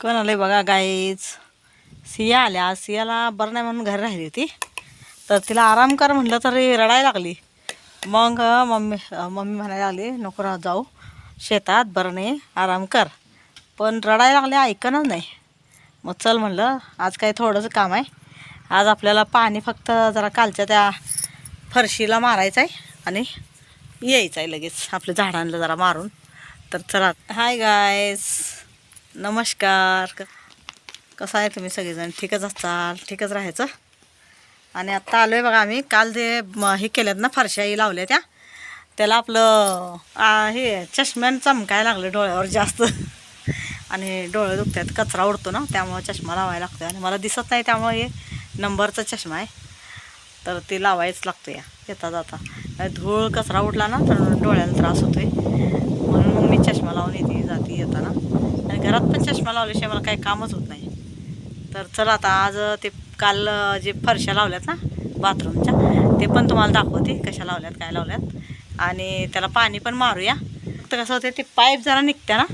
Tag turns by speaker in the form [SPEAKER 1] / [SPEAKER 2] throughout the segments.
[SPEAKER 1] कोण आलंय बघा गाईच सिया आल्या. आज सियाला बरं नाही म्हणून घरी राहिली होती. तर तिला आराम कर म्हटलं तरी रडायला लागली. मग मम्मी मम्मी म्हणायला लागली नको जाऊ. शेतात बरं नाही आराम कर. पण रडायला लागले ऐकणच नाही. मग चल म्हणलं आज काही थोडंसं काम आहे. आज आपल्याला पाणी फक्त जरा कालच्या त्या फरशीला मारायचं आहे आणि यायचं आहे लगेच आपल्या झाडांना जरा मारून. तर चला. हाय गायस नमस्कार. क- कसं आहे तुम्ही सगळेजण? ठीकच असाल ठीकच राहायचं? आणि आत्ता आलो आहे बघा आम्ही. काल जे हे केल्यात ना फारशाही लावल्या त्या त्याला आपलं हे चष्म्यानं चमकायला लागलं डोळ्यावर जास्त. आणि डोळे दुखतात कचरा उडतो ना त्यामुळं चष्मा लावायला लागतो आणि मला दिसत नाही त्यामुळे हे नंबरचा चष्मा आहे. तर ते लावायच लागतो या येता जाता. नाही धूळ कचरा उडला ना तर डोळ्याला त्रास होतो आहे चष्मा लावून येते जाते येताना. आणि घरात पण चष्मा लावल्याशिवाय मला काही कामच होत नाही. तर चला आता आज ते काल जे फरशा लावल्यात ना बाथरूमच्या ते पण तुम्हाला दाखवते कशा लावल्यात काय लावल्यात. आणि त्याला पाणी पण मारूया. फक्त कसं होते ते पाईप जरा निघते ना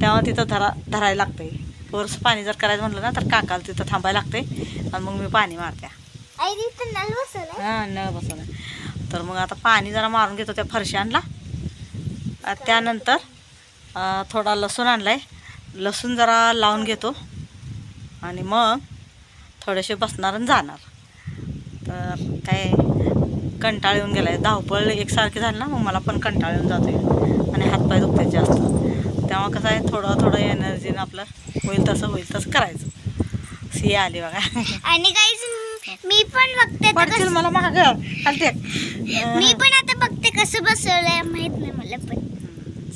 [SPEAKER 1] तेव्हा तिथं धरा धरायला लागते फोर्स पाणी जर करायचं म्हटलं ना तर काकाला तिथं थांबायला लागते आणि मग मी पाणी मारते हां नळ बसवलं तर मग आता पाणी जरा मारून घेतो त्या फरशांना. त्यानंतर थोडा लसूण आणला आहे लसूण जरा लावून घेतो. आणि मग थोडेसे बसणार आणि जाणार. तर काय कंटाळ येऊन गेला आहे धावपळ एकसारखी झाली ना मग मला पण कंटाळ येऊन जातो आणि हातपाय दुखतात जास्त. तेव्हा कसं आहे थोडं थोडं एनर्जीनं आपलं होईल तसं होईल तसं करायचं. सिया आली बघा.
[SPEAKER 2] आणि मी पण बघते
[SPEAKER 1] मला माग. खालते
[SPEAKER 2] मी पण आता बघते कसं बसवलंय माहीत नाही मला पण.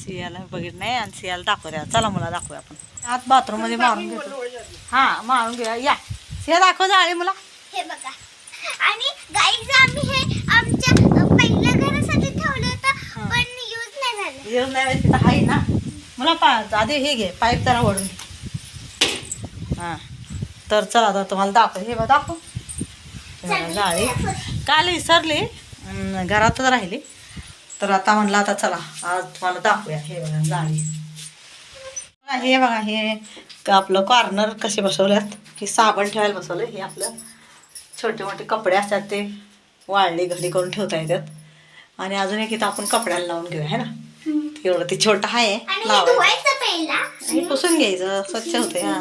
[SPEAKER 1] सियाला बघित नाही आणि सियाला दाखवूया चला मला दाखवूया आपण. आत बाथरूममध्ये मारून घेतो. हा मारून घेऊया. या. सिया दाखव जाळे मला.
[SPEAKER 2] हे बघा. आणि गाईज आम्ही हे आमच्या पहिल्या घरासाठी ठेवलं होतं पण यूज नाही झालं.
[SPEAKER 1] येऊन नाही तिथं आहे ना. मला पा आधी हे घे. पाईप जरा ओढून घे. हां. तर चला आता तुम्हाला दाखव. हे बघ दाखव. जाळी. काल विसरली. अं, घरातच राहिली. तर आता म्हणलं आता चला आज तुम्हाला दाखवूया. हे बघा जाळी. हे बघा हे आपलं कॉर्नर कसे बसवल्यात. हे साबण ठेवायला बसवलं हे आपलं छोटे मोठे कपडे असतात ते वाळले घडी करून ठेवता येतात. आणि अजून एक इथं आपण कपड्याला लावून घेऊया है ना? एवढं ते छोटं आहे लावायचं. हे पुसून घ्यायचं स्वच्छ होते हा.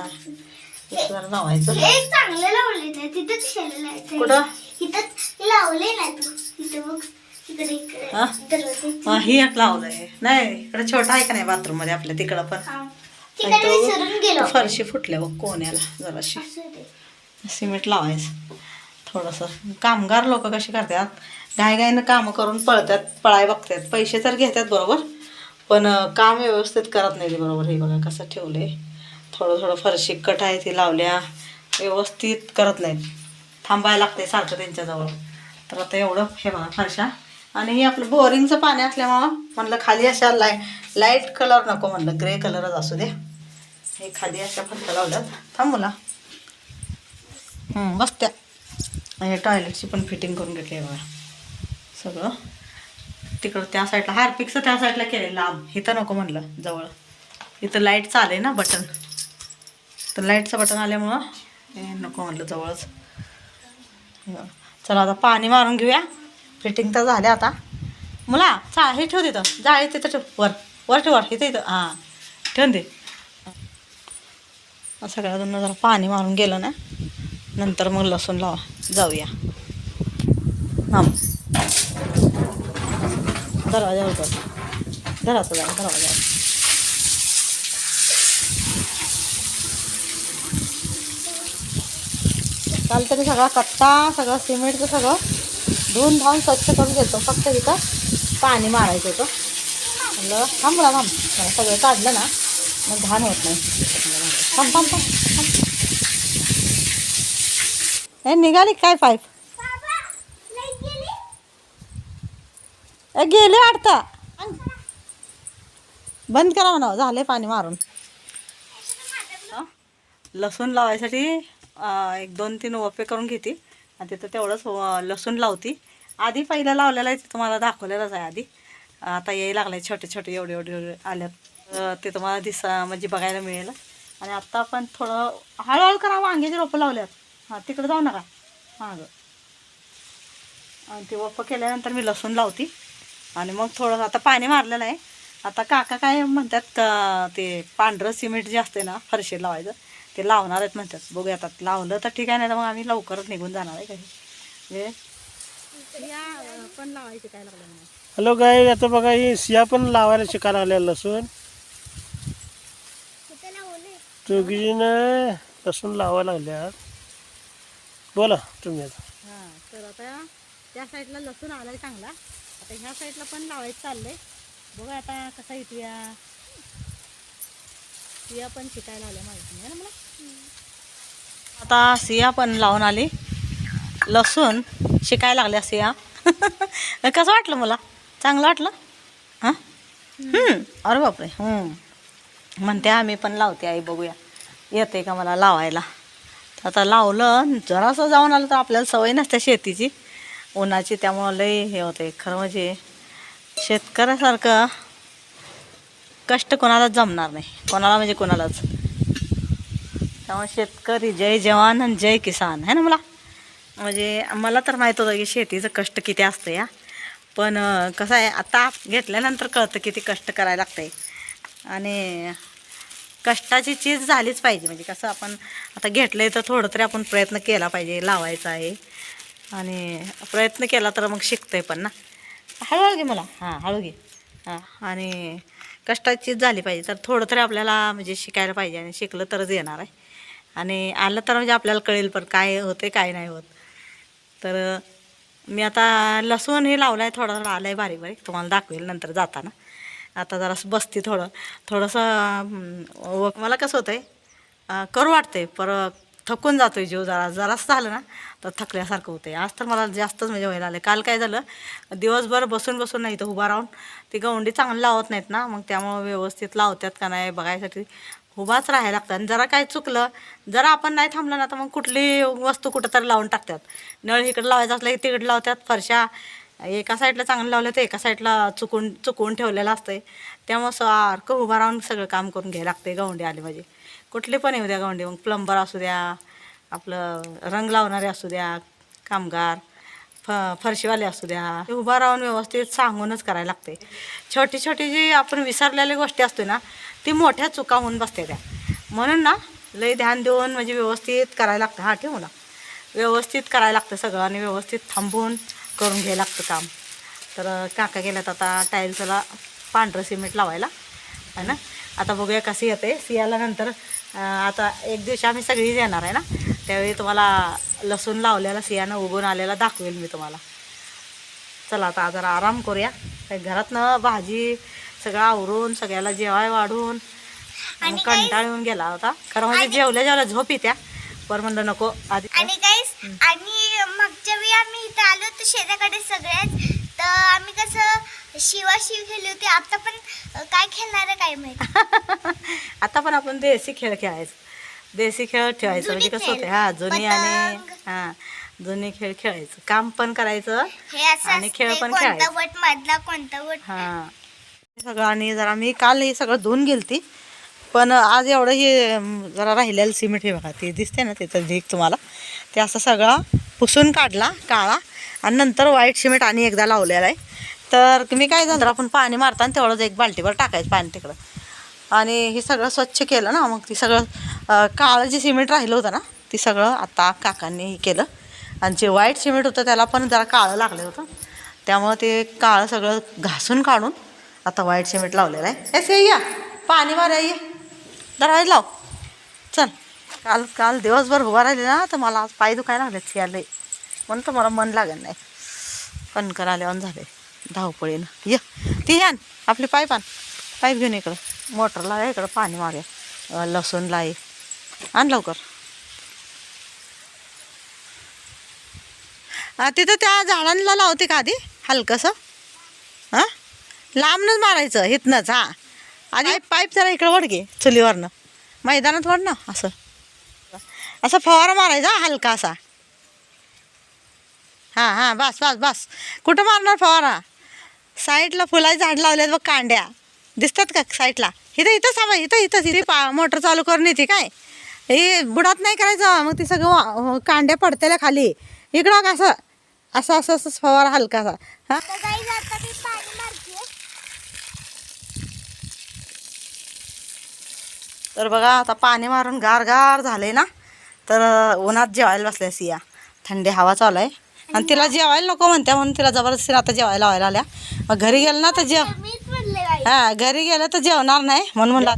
[SPEAKER 1] लावायचं. कुठं?
[SPEAKER 2] लावले
[SPEAKER 1] हा? हा, एक लावलंय. नाही इकडे छोटा आहे का नाही बाथरूममध्ये आपल्या तिकडं पण?
[SPEAKER 2] हा.
[SPEAKER 1] फरशी फुटल्या बघ कोण्याला जराशी. सिमेंट लावायचं. थोडंसं. कामगार लोक कशी करतात? गाय गायनं कामं करून पळतात पळाय बघतात. पैसे तर घेतात बरोबर? पण काम व्यवस्थित करत नाही ते बरोबर? हे बघा कसं ठेवले थोडं थोडं फरशी कट आहे ती लावल्या. व्यवस्थित करत नाहीत. थांबायला लागते सारखं त्यांच्याजवळ. तर आता एवढं हे बघा फरशा. आणि हे आपलं बोरिंगचं पाणी असल्यामुळं म्हणलं खाली अशा लाय लाइट कलर नको म्हणलं ग्रे कलरच असू दे. हे खाली अशा फरशा लावल्यात. थांबूला बसत्या. हे टॉयलेटची पण फिटिंग करून घेतली आहे बघा. सगळं. तिकडं त्या साईडला हार्पिकचं त्या साईडला केलं लांब. इथं नको म्हणलं जवळ. इथं लाइट चालेल ना बटन तर लाईटचं बटन आल्यामुळं हे नको म्हणलं जवळच. चला आता पाणी मारून घेऊया. फिटिंग तर झाल्या आता. मुला चा हे ठेव तिथं. जाळी तिथं ठेव. वर. वर ठेव वर. इथं इथं. हां. ठेवून दे. सगळ्या अजून जरा पाणी मारून गेलं ना. नंतर मग लसूण लावा. जाऊया. हां दरवाजा होता घराचा जा दरवाजा. काल तरी सगळा कट्टा सगळं सिमेंटचं सगळं. धुवून धावून स्वच्छ करून घेतो. फक्त इथं पाणी मारायचं होतं. म्हणलं थांब ना थांब. सगळं काढलं ना मग घाण होत नाही. थांब थांब थांब हे निघाली काय पाईप
[SPEAKER 2] गेले
[SPEAKER 1] वाटतं. बंद करा म्हणा झाले पाणी मारून. लसूण लावायसाठी एक दोन तीन वपे करून घेते. आणि तिथं तेवढंच लसूण लावती. आधी पहिलं लावलेलं आहे तिथं मला दाखवलेलंच आहे आधी. आता यायला आहे छोटे छोटे एवढे एवढे एवढे आल्यात. अं, ते तुम्हाला दिसा म्हणजे बघायला मिळेल. आणि आत्ता आपण थोडं हळूहळू करा वांग्याची रोपं लावल्यात. हां तिकडे जाऊ नका. हां गं आणि ते रोपं केल्यानंतर मी लसूण लावती. आणि मग थोडं आता पाणी मारलेलं आहे. आता काका काय म्हणतात का ते पांढरं सिमेंट जे असते ना फरशी लावायचं ते लावणार आहेत म्हणतात. बघूया आता लावलं तर ठीक आहे नाही तर मग आम्ही लवकरच निघून जाणार आहे काही पण लावायचे काय लागलं नाही.
[SPEAKER 3] हॅलो गाय आता बघा ही सिया पण लावायला शिकायला आल्या लसूण? दोघीनं लसूण लावायला लागल्या. बोला तुम्ही आता.
[SPEAKER 1] हां तर आता त्या साईडला लसूण आलाय चांगला. आता ह्या साईडला पण लावायचं चाललंय. बघा आता कसा येतो या. सिया पण शिकायला आल्या माहिती नाही ना मला? आता सिया पण लावून आली. लसूण शिकायला लागल्या सिया. कसं वाटलं मला? चांगलं वाटलं? हां? अरे बापरे. म्हणते आम्ही पण लावते आई बघूया. येते का मला लावायला? आता लावलं जरासं जाऊन आलं तर आपल्याला सवय नसते शेतीची. उन्हाची त्यामुळं लई हे होते खरं म्हणजे शेतकऱ्यासारखं कष्ट कोणालाच जमणार नाही. कोणाला म्हणजे कोणालाच. त्यामुळे शेतकरी जय जवान आणि जय किसान. है ना मला? म्हणजे मला तर माहीत होतं की शेतीचं कष्ट किती असतं या पण कसं आहे आता घेतल्यानंतर कळतं किती कष्ट करायला लागतंय. आणि कष्टाची चीज झालीच पाहिजे. म्हणजे कसं आपण आता घेतलं तर थोडं तरी आपण प्रयत्न केला पाहिजे लावायचा आहे. आणि प्रयत्न केला तर मग शिकतंय पण ना. हळू घे मला. हां हळू घे. हां. आणि कष्टाचीच झाली पाहिजे. तर थोडं तरी आपल्याला म्हणजे शिकायला पाहिजे आणि शिकलं तरच येणार आहे. आणि आलं तर म्हणजे आपल्याला कळेल पण काय होते काय नाही होत. तर मी आता लसूण हे लावलं आहे थोडं थोडा आलं आहे बारीक बारीक. तुम्हाला दाखवेल नंतर जाताना. आता जरासं बसते थोडं. थोडंसं मला कसं होतं आहे करू वाटते पर थकून जातो आहे जीव जरा जरासं झालं ना तर थकल्यासारखं होतं आज तर मला जास्तच म्हणजे व्हायला आलं काल काय झालं दिवसभर बसून बसून नाही तर उभा राहून ती गवंडी चांगली लावत नाहीत ना मग त्यामुळं व्यवस्थित लावतात का नाही बघायसाठी उभाच राहायला लागतं आणि जरा काय चुकलं जरा आपण नाही थांबलं ना तर मग कुठली वस्तू कुठं तरी लावून टाकतात. नळ इकडं लावायचं असलं की तिकडं लावतात फरशा एका साईडला चांगलं लावलं तर एका साईडला चुकून चुकवून ठेवलेलं असतंय. त्यामुळं सारखं उभा राहून सगळं काम करून घ्यायला लागते गवंडी आली म्हणजे. कुठले पण येऊ द्या गवंडी. मग प्लंबर असू द्या आपलं रंग लावणारे असू द्या कामगार फ फरशीवाले असू द्या. ते उभा राहून व्यवस्थित सांगूनच करायला लागते. छोटी छोटी जी आपण विसरलेल्या गोष्टी असतो ना ती मोठ्या चुका होऊन बसते त्या. म्हणून ना लय ध्यान देऊन म्हणजे व्यवस्थित करायला लागतं. हां ठेवू ना. व्यवस्थित करायला लागतं सगळं आणि व्यवस्थित थांबून करून घ्यायला लागतं काम. तर काका गेल्यात आता टाईल्सला पांढरं सिमेंट लावायला. आहे ना? आता बघूया कसं येते सियाला नंतर आता एक दिवशी आम्ही सगळीच येणार आहे ना? त्यावेळी तुम्हाला लसूण लावलेला सियानं उगून आलेला दाखवेल मी तुम्हाला. चला आता जरा आराम करूया. घरातनं भाजी सगळं आवरून सगळ्याला जेवाय वाढून मग कंटाळ येऊन गेला होता. खरं म्हणजे जेवल्या जेवल्या झोप येत्या. पर म्हणलं नको आधी
[SPEAKER 2] आणि आणि मागच्या वेळी आम्ही इथं आलो होतो शेताकडे सगळ्यात तर आम्ही कसं शिवाशिव खेळली होती? आता पण काय खेळणार आहे काय माहिती?
[SPEAKER 1] आता पण आपण देसी खेळ खेळायचो. देसी खेळ ठेवायचं. म्हणजे कसं होतं. हा जुनी आणि. हा जुनी खेळ खेळायचं. काम पण करायचं आणि खेळ पण खेळायचं.
[SPEAKER 2] वट मधला कोणता वट
[SPEAKER 1] हा. सगळं आणि जरा मी काल हे सगळं धुवून गेलती. पण आज एवढं हे जरा राहिलेलं सिमेंट हे बघा ते दिसते ना तिथं ढीक तुम्हाला. ते असं सगळा पुसून काढला काळा आणि नंतर व्हाईट सिमेंट आणि एकदा लावलेला आहे. तर मी काय झालं आपण पाणी मारताना तेवढंच एक बाल्टीभर टाकायचं पाणी तिकडं. आणि हे सगळं स्वच्छ केलं ना मग ती सगळं काळं जे सिमेंट राहिलं होतं ना ती सगळं आता काकांनी हे केलं. आणि जे व्हाईट सिमेंट होतं त्याला पण जरा काळं लागलं होतं. त्यामुळं ते काळं सगळं घासून काढून आता व्हाईट सिमेंट लावलेलं आहे. एस या पाणी मारा ये. दरवाजा लाव. चल काल काल दिवसभर उभा राहिले ना तर मला आज पाय दुखायला लागले सियाले. म्हणून तर मला मन लागत नाही. कणकर आल्यावर झाले. धावपळीनं ये. ती आण. आपली पाईप आण पाईप घेऊन इकडं. मोटरला आहे इकडं पाणी अं, लसूण लाई आण लवकर. तिथं त्या झाडांना लावते का आधी? हलकंसं? हां लांबनच मारायचं इथनंच हां. आणि पाईप? जरा इकडं वड घे चुलीवरनं. मैदानात वड ना असं. असं फवारा मारायचा हा, हलका असा. हां हां बस बस बस. कुठं मारणार फवारा? साईडला फुलाची झाड लावलेत बघ कांड्या. दिसतात का साईडला? इथं इथं थांबा इथं इथं इथे पा मोटर चालू करून येते काय? हे बुडात नाही करायचं. मग ती सगळं कांड्या पडतेल्या खाली. इकडं का असं असं असं असं फवारा हलकासा. हा?
[SPEAKER 2] तर
[SPEAKER 1] बघा आता पाणी मारून गार गार झाले ना? तर उन्हात जेवायला बसल्या सिया. थंडी हवा चालू आहे. आणि तिला जेवायला नको म्हणत्या म्हणून तिला जबरदस्तीने आता जेवायला लावायला आल्या. मग घरी गेलं ना तर जेव हा घरी गेलं तर जेवणार नाही म्हणून म्हणलं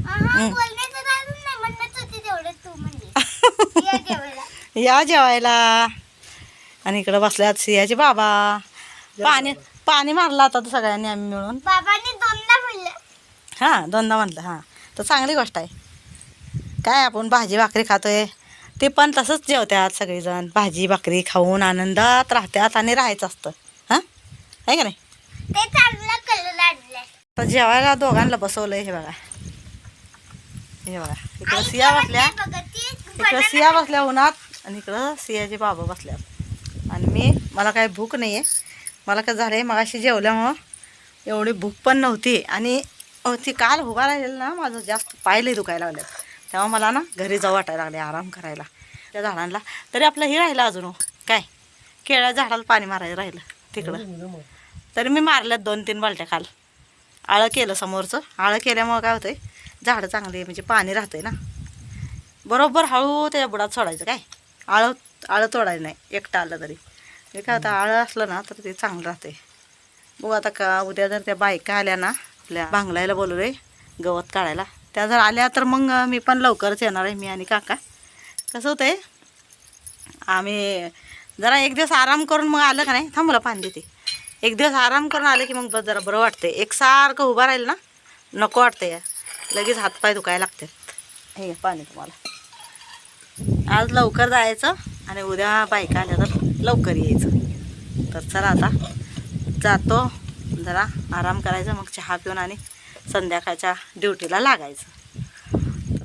[SPEAKER 2] ये जेवायला.
[SPEAKER 1] आणि इकडं बसल्यात सियाचे बाबा. पाणी पाणी मारलं आता तर सगळ्यांनी आम्ही मिळून.
[SPEAKER 2] बाबांनी दोनदा म्हणलं.
[SPEAKER 1] हां दोनदा म्हटलं हां. तर चांगली गोष्ट आहे. काय आपण भाजी भाकरी खातोय? ते पण तसंच जेवतात सगळेजण. भाजी भाकरी खाऊन आनंदात राहतात आणि राहायचं असतं. हां? आहे का नाही? तर जेवायला दोघांना बसवलंय हे बघा. हे बघा. इकडं सिया बसल्या. इकडं सिया बसल्या उन्हात आणि इकडं सियाचे बाबा बसल्या आणि मी मला काय भूक नाही आहे मला काय झालं आहे मगाशी जेवल्यामुळं एवढी भूक पण नव्हती. आणि ती काल उभा राहिलेलं ना माझं जास्त पायले दुखायला लागले तेव्हा मला ना घरी जाऊ वाटायला लागले आराम करायला त्या झाडांना. तरी आपलं हे राहिलं अजून. हो. काय? केळ्या झाडाला पाणी मारायला राहिलं तिकडं. तरी मी मारल्यात दोन तीन बालट्या खाल आळं केलं समोरचं. आळं केल्यामुळं काय होतंय? झाडं चांगली म्हणजे पाणी राहतंय ना. बरोबर हळू त्याच्या बुडात सोडायचं काय? आळं आळं तोडायचं नाही. एकटं आलं तरी. हे काय होतं आळं असलं ना तर ते चांगलं राहते बघू आता का उद्या जर त्या बायका आल्या ना आपल्या भांगलायला बोलवले गवत काढायला. त्या जर आल्या तर मग मी पण लवकरच येणार आहे मी आणि काका. कसं होतंय आम्ही जरा एक दिवस आराम करून मग आलं का नाही थांबलं पाणी देते. एक दिवस आराम करून आलं की मग बस जरा बरं वाटते एकसारखं उभा राहील ना नको वाटते या लगेच हातपाय दुखायला लागतात. हे पाणी तुम्हाला. आज लवकर जायचं आणि उद्या बायका आल्या तर लवकर यायचं. तर चला आता जातो जरा आराम करायचा मग चहा पिऊन आणि संध्याकाळच्या ड्युटीला लागायचं.